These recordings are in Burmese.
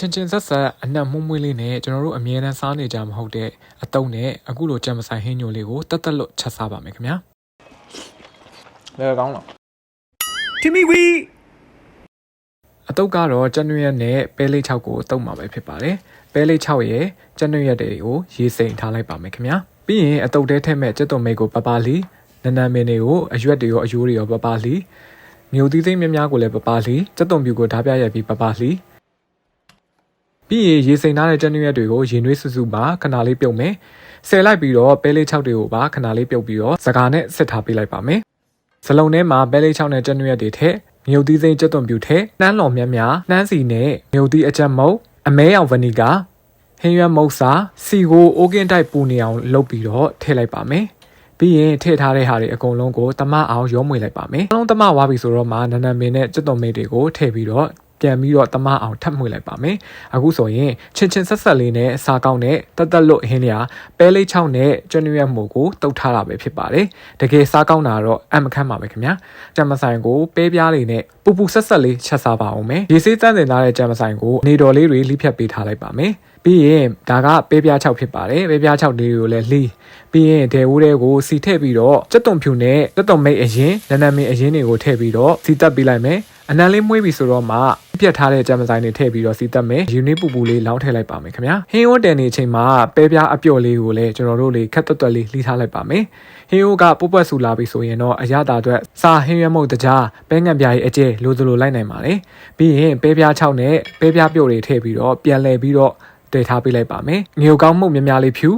ချင်းချင်းဆက်ဆက်အနက်မှုန့်မွေးလေးနဲ့ကျွန်တော်တို့အမြဲတမ်းစားနေကြမဟုတ်တဲ့အတုံးနဲ့အခုလိုကြံမဆိုင်ဟင်းညိုလေးကိုတက်တက်လွတ်ချက်စားပါမယ်ခင်ဗျာလဲကောင်းလားထီမီဝီအတုပ်ကတော့ကျန်နွရက်နဲ့ပဲလေး6ကိုတုပ်မှာပဲဖြစ်ပါတယ်ပဲလေး6ရဲ့ကျန်နွရက်တွေကိုရေးစိမ်ထားလိုက်ပါမယ်ခင်ဗျာပြီးရင်အတုပ်တဲထက်မဲ့ကျက်သွန်မိတ်ကိုပပလီနနမင်းတွေကိုအရွက်တွေရောအယိုးတွေရောပပလီမြို့သီးသိမ်းများများကိုလည်းပပလီကျက်သွန်ပြူကိုဓာပြရက်ပြီးပပလီ ပြီးရင်ရေစိမ်ထားတဲ့ကျန်နွရက်တွေကိုရေနွေးစုစုပါခဏလေးပြုတ်မယ်ဆယ်လိုက်ပြီးတော့ပဲလေး6တွေကိုပါခဏလေးပြုတ်ပြီးတော့စကားနဲ့စစ်ထားပေးလိုက်ပါမယ်စလုံးထဲမှာပဲလေး6နဲ့ကျန်နွရက်တွေထက်မြုပ်သီးစိမ့်ကျွတ်သွန်ပြူထဲနှမ်းလော်မြတ်များနှမ်းစီနဲ့မြုပ်သီးအချက်မုတ်အမဲရောင်ဗနီကာဟင်းရွက်မုတ်စာစီကိုအိုးကင်းတိုက်ပူနေအောင်လုပ်ပြီးတော့ထည့်လိုက်ပါမယ်ပြီးရင်ထည့်ထားတဲ့ဟာတွေအကုန်လုံးကိုတမအောင်ရောမွေလိုက်ပါမယ်အလုံးတမဝါပြီဆိုတော့မှနန်းနန်းမင်းနဲ့ကျွတ်သွန်မိတ်တွေကိုထည့်ပြီးတော့ ပြန်ပြီးတော့တမအောင်ထပ်မှွေလိုက်ပါမယ်အခုဆိုရင်ချင်းချင်းဆက်ဆက်လေးနဲ့အစာကောင်းနဲ့တက်တက်လွတ်ဟင်းလျာပဲလေးချောင်းနဲ့ကျွန်းရွက်မှုကိုတုတ်ထားတာပဲဖြစ်ပါတယ်တကယ်စားကောင်းတာတော့အမခန့်ပါပဲခင်ဗျာကြံမဆိုင်ကိုပဲပြားလေးနဲ့ပူပူဆက်ဆက်လေးချက်စားပါအောင်မယ်ရေစေးတန်းတင်ထားတဲ့ကြံမဆိုင်ကိုနေတော်လေးတွေလိဖြတ်ပေးထားလိုက်ပါမယ် ပြီးရင်ဒါကပဲပြား6ဖြစ်ပါတယ်ပဲပြား6လေးကိုလည်းလှီးပြီးရင်ဒဲဝိုးတွေကိုစီထည့်ပြီးတော့ကြက်သွန်ဖြူနဲ့ကြက်သွန်မိတ်အရင်နန်းနန်းမင်းအရင်တွေကိုထည့်ပြီးတော့စီတက်ပေးလိုက်မယ်အနံလေးမွေးပြီဆိုတော့မှပြတ်ထားတဲ့ကြံမဆိုင်တွေထည့်ပြီးတော့စီတက်မယ်ယူနစ်ပူပူလေးလောင်းထည့်လိုက်ပါမယ်ခင်ဗျာဟင်းရိုးတန်နေအချိန်မှာပဲပြားအပျော့လေးကိုလည်းကျွန်တော်တို့လေးခက်တွတ်တွတ်လေးလှီးထားလိုက်ပါမယ်ဟင်းရိုးကပုတ်ပွက်ဆူလာပြီဆိုရင်တော့အရသာအတွက်စာဟင်းရွက်မုတ်တကြားပဲငံပြားရဲ့အကျဲလိုသလိုလိုက်နိုင်ပါတယ်ပြီးရင်ပဲပြား6နဲ့ပဲပြားပျော့တွေထည့်ပြီးတော့ပြန်လဲပြီးတော့ တည်ထားပေးလိုက်ပါမယ်ငရုတ်ကောင်းမှုတ်များများလေးဖြူ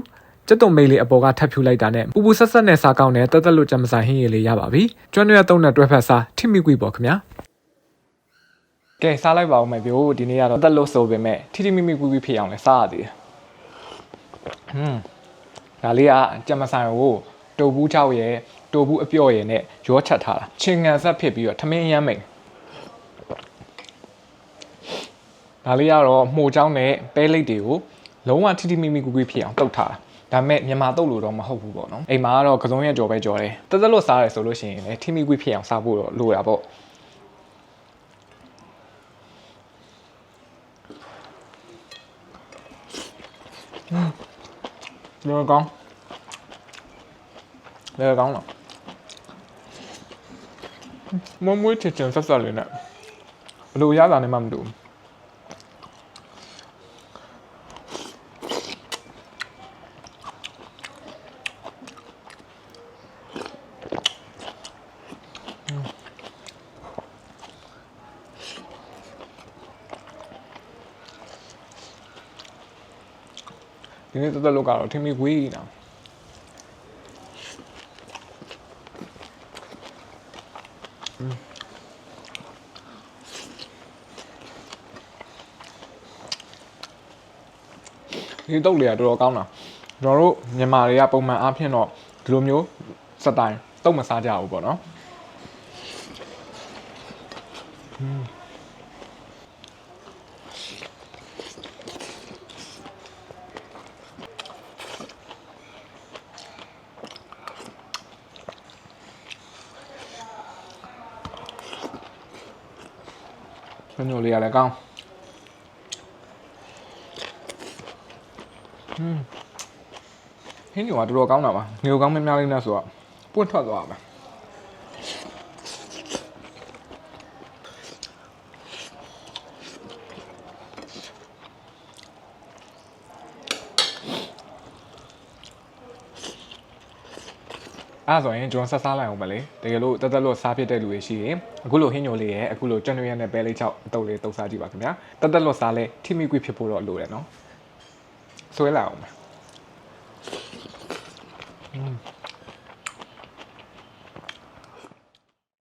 ကျက်တုံမိတ်လေးအပေါ်ကထပ်ဖြူလိုက်တာနဲ့ပူပူဆက်ဆက်နဲ့စားကောင်းတဲ့တက်တက်လွတ်ကြမ်းမဆိုင်ဟင်းရည်လေးရပါပြီကျွမ်းရွက်သုံးနဲ့တွဲဖက်စားထိမိကွေပေါ့ခင်ဗျာကဲစားလိုက်ပါဦးမယ်ဗျို့ဒီနေ့ကတော့တက်လို့ဆိုပေမဲ့ထိထိမိမိကွေကွေဖြစ်အောင်လဲစားရသေးတယ်ဟွန်းဒါလေးကကြမ်းမဆိုင်ကိုတိုဘူးချောက်ရဲ့တိုဘူးအပြော့ရဲ့နဲ့ရောချက်ထားတာချင်းငံဆက်ဖြစ်ပြီးတော့ထမင်းရမ်းမိန် ဒါလေးကတော့မှုချောင်းနဲ့ပဲလိတ်တွေကိုလုံးဝထိထိမိမိကွေကွေဖြစ်အောင်တုတ်ထားတာဒါပေမဲ့မြန်မာတုတ်လို့တော့မဟုတ်ဘူးပေါ့နော်အိမ်မှာကတော့ကစုံရက်ကြော်ပဲကြော်တယ်တက်တက်လို့စားရဲဆိုလို့ရှိရင်လည်းထိမိကွေဖြစ်အောင်စားဖို့တော့လိုတာပေါ့လောကောင်းလောကောင်းလားမမွေးချစ်ချင်ဆက်ဆက်လေးနဲ့ဘလို့ရတာနဲ့မှမတူဘူး ဒီနေ့တက်တက်လို့ကတော့ထင်မိဝေးနေတာဒီတုတ်လေးကတော်တော်ကောင်းတာကျွန်တော်တို့မြန်မာတွေကပုံမှန်အားဖြင့်တော့ဒီလိုမျိုးစတိုင်တုတ်မစားကြဘူးပေါ့နော် ညိုလေးကလည်းကောင်းဟင်းညိုကတော်တော်ကောင်းတာပါညိုကောင်းမများလေးနဲ့ဆိုတော့ပွင့်ထွက်သွားပါ အဲ့ဒါဆိုရင်ကျွန်တော်ဆက်စားလိုက်အောင်မလေးတကယ်လို့တက်တက်လို့စားဖြစ်တဲ့လူတွေရှိရင်အခုလိုဟင်းညိုလေးရဲ့အခုလိုကြွနွေရနဲ့ပဲလေးချောက်အတုပ်လေးတုပ်စားကြည့်ပါခင်ဗျာတက်တက်လို့စားလဲထိမိကွေဖြစ်ဖို့တော့လိုတယ်နော်ဆွဲလိုက်အောင်မယ်